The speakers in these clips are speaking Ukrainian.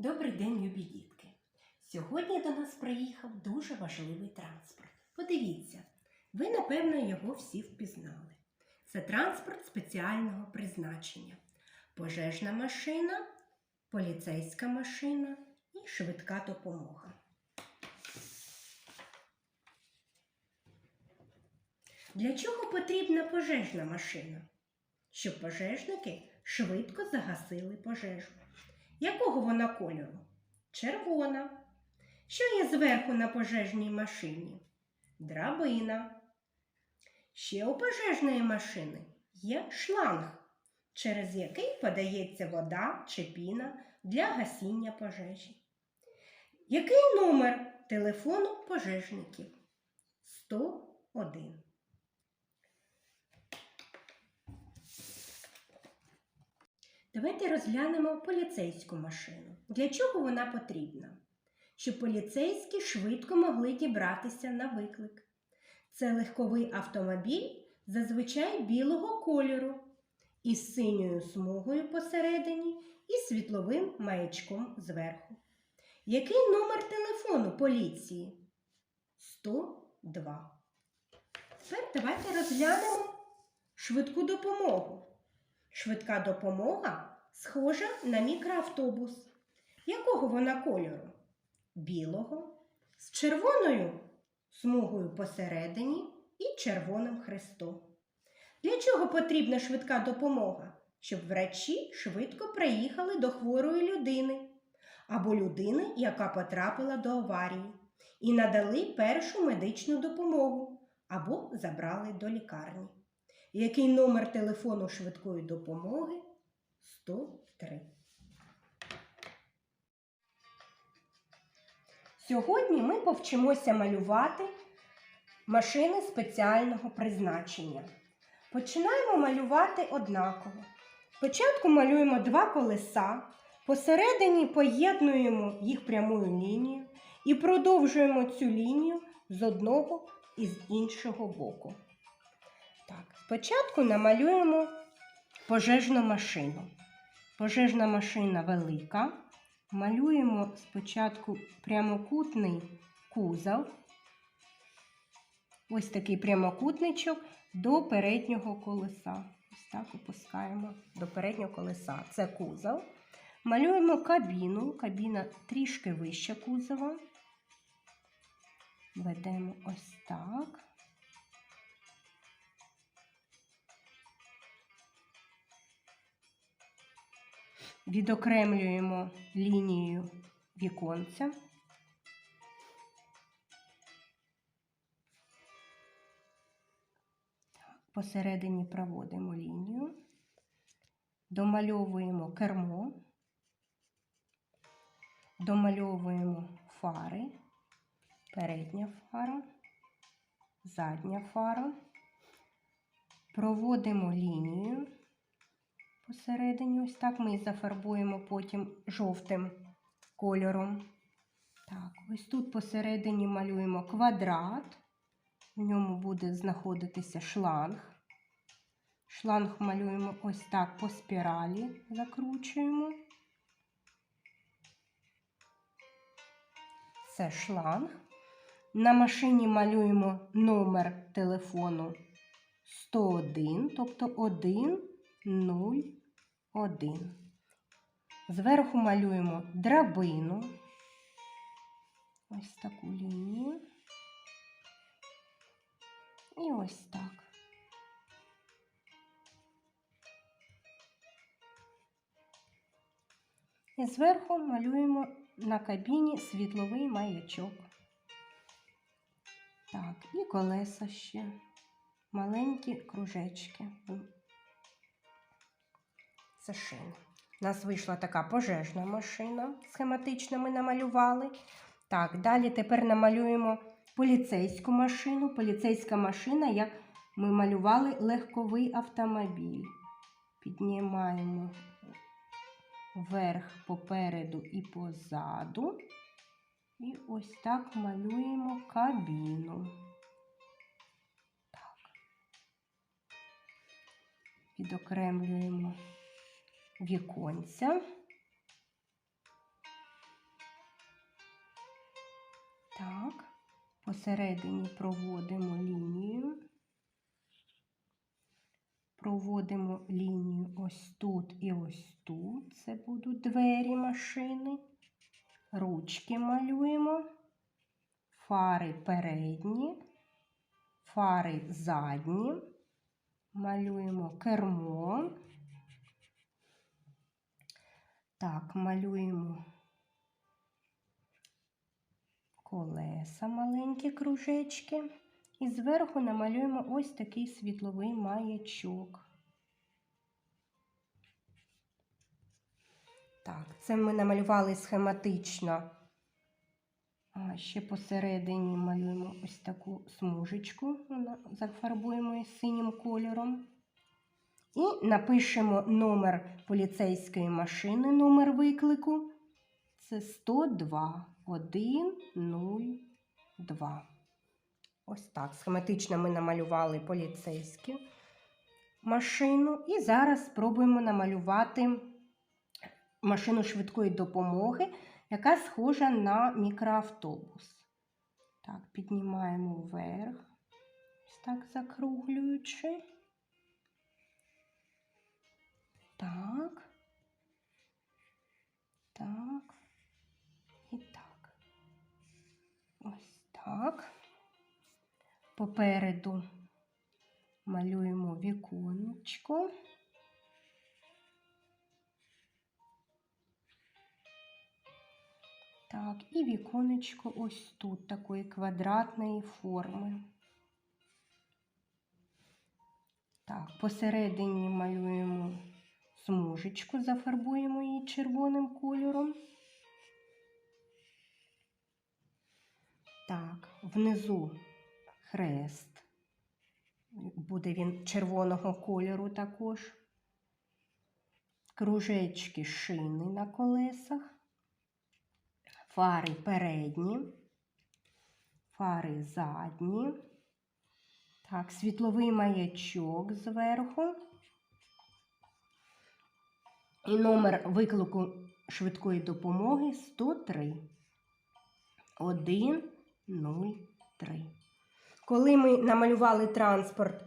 Добрий день, любі дітки! Сьогодні до нас приїхав дуже важливий транспорт. Подивіться, ви, напевно, його всі впізнали. Це транспорт спеціального призначення: пожежна машина, поліцейська машина і швидка допомога. Для чого потрібна пожежна машина? Щоб пожежники швидко загасили пожежу. Якого вона кольору? Червона. Що є зверху на пожежній машині? Драбина. Ще у пожежної машини є шланг, через який подається вода чи піна для гасіння пожежі. Який номер телефону пожежників? 101. Давайте розглянемо поліцейську машину. Для чого вона потрібна? Щоб поліцейські швидко могли дібратися на виклик. Це легковий автомобіль зазвичай білого кольору із синьою смугою посередині і світловим маячком зверху. Який номер телефону поліції? 102. Тепер давайте розглянемо швидку допомогу. Швидка допомога схожа на мікроавтобус. Якого вона кольору? Білого, з червоною смугою посередині і червоним хрестом. Для чого потрібна швидка допомога? Щоб врачі швидко приїхали до хворої людини або людини, яка потрапила до аварії, і надали першу медичну допомогу або забрали до лікарні. Який номер телефону швидкої допомоги? 103. Сьогодні ми повчимося малювати машини спеціального призначення. Починаємо малювати однаково. Спочатку малюємо два колеса, посередині поєднуємо їх прямою лінією і продовжуємо цю лінію з одного і з іншого боку. Спочатку намалюємо пожежну машину. Пожежна машина велика. Малюємо спочатку прямокутний кузов. Ось такий прямокутничок до переднього колеса. Ось так опускаємо до переднього колеса. Це кузов. Малюємо кабіну. Кабіна трішки вища кузова. Ведемо ось так. Відокремлюємо лінію віконця. Посередині проводимо лінію, домальовуємо кермо, домальовуємо фари, передня фара, задня фара, проводимо лінію посередині. Ось так ми зафарбуємо потім жовтим кольором. Так, ось тут посередині малюємо квадрат, в ньому буде знаходитися шланг. Шланг малюємо ось так по спіралі, закручуємо. Це шланг. На машині малюємо номер телефону 101, тобто 1, 0, 1. Зверху малюємо драбину. Ось таку лінію. І ось так. І зверху малюємо на кабіні світловий маячок. Так, і колеса ще. Маленькі кружечки. Це шина. У нас вийшла така пожежна машина. Схематично ми намалювали. Так, далі тепер намалюємо поліцейську машину. Поліцейська машина, як ми малювали легковий автомобіль. Піднімаємо вверх попереду і позаду. І ось так малюємо кабіну. Так. Відокремлюємо віконця. Так, посередині проводимо лінію. Проводимо лінію ось тут і ось тут. Це будуть двері машини. Ручки малюємо, фари передні, фари задні. Малюємо кермо. Так, малюємо колеса, маленькі кружечки. І зверху намалюємо ось такий світловий маячок. Так, це ми намалювали схематично. А ще посередині малюємо ось таку смужечку, зафарбуємо її синім кольором. І напишемо номер поліцейської машини, номер виклику. Це 102 102. Ось так. Схематично ми намалювали поліцейську машину. І зараз спробуємо намалювати машину швидкої допомоги, яка схожа на мікроавтобус. Так, піднімаємо вверх, ось так закруглюючи. Так. Так. І так. Ось так. Попереду малюємо віконечко. Так, і віконечко ось тут такої квадратної форми. Так, посередині малюємо смужечку, зафарбуємо її червоним кольором. Так, внизу хрест. Буде він червоного кольору також. Кружечки шини на колесах, фари передні, фари задні. Так, світловий маячок зверху. І номер виклику швидкої допомоги 103. 1, 0, 3. Коли ми намалювали транспорт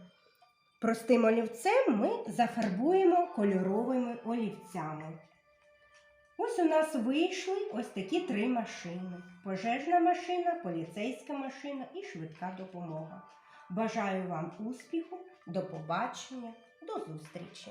простим олівцем, ми зафарбуємо кольоровими олівцями. Ось у нас вийшли ось такі три машини: пожежна машина, поліцейська машина і швидка допомога. Бажаю вам успіху, до побачення, до зустрічі!